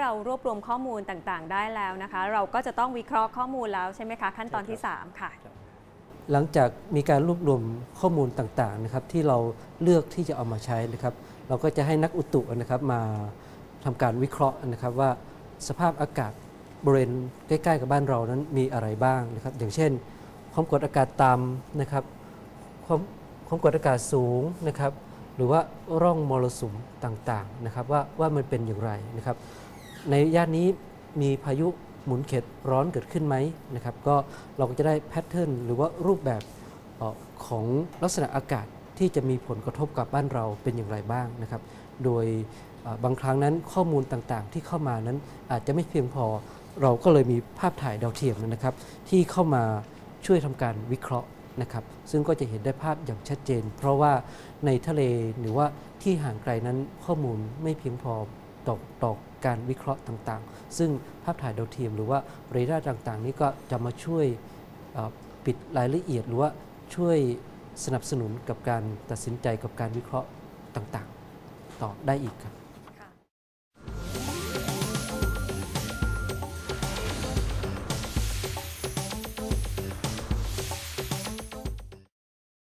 เรารวบรวมข้อมูลต่างๆ ได้แล้วนะคะ เราก็จะต้องวิเคราะห์ข้อมูลแล้วใช่ไหมคะ ขั้นตอนที่ 3 ค่ะ หลังจากมีการรวบรวมข้อมูลต่างๆนะครับที่เราเลือกที่จะเอามาใช้นะครับ เราก็จะให้นักอุตุนะครับมาทำการวิเคราะห์นะครับว่าสภาพอากาศบริเวณใกล้ๆกับบ้านเรานั้นมีอะไรบ้างนะครับ อย่างเช่น ความกดอากาศต่ำนะครับความความกดอากาศสูงนะครับ หรือว่าร่องมรสุมต่างๆนะครับ ว่าว่ามันเป็นอย่างไรนะครับ ในย่านนี้มีพายุหมุนเข็ดร้อนเกิดขึ้นไหมนะครับ ก็เราก็จะได้แพทเทิร์นหรือว่ารูปแบบของลักษณะอากาศที่จะมีผลกระทบกับบ้านเราเป็นอย่างไรบ้างนะครับ โดยบางครั้งนั้นข้อมูลต่างๆ ที่เข้ามานั้นอาจจะไม่เพียงพอ เราก็เลยมีภาพถ่ายดาวเทียมนะครับ ที่เข้ามาช่วยทำการวิเคราะห์นะครับ ซึ่งก็จะเห็นได้ภาพอย่างชัดเจน เพราะว่าในทะเลหรือว่าที่ห่างไกลนั้นข้อมูลไม่เพียงพอ ต่อต่อการวิเคราะห์ต่างๆ ซึ่งภาพถ่ายดาวเทียมหรือว่าเรดาร์ต่างๆ นี้ก็จะมาช่วยปิดรายละเอียด หรือว่าช่วยสนับสนุนกับการตัดสินใจกับการวิเคราะห์ต่างๆ ต่อได้อีกครับ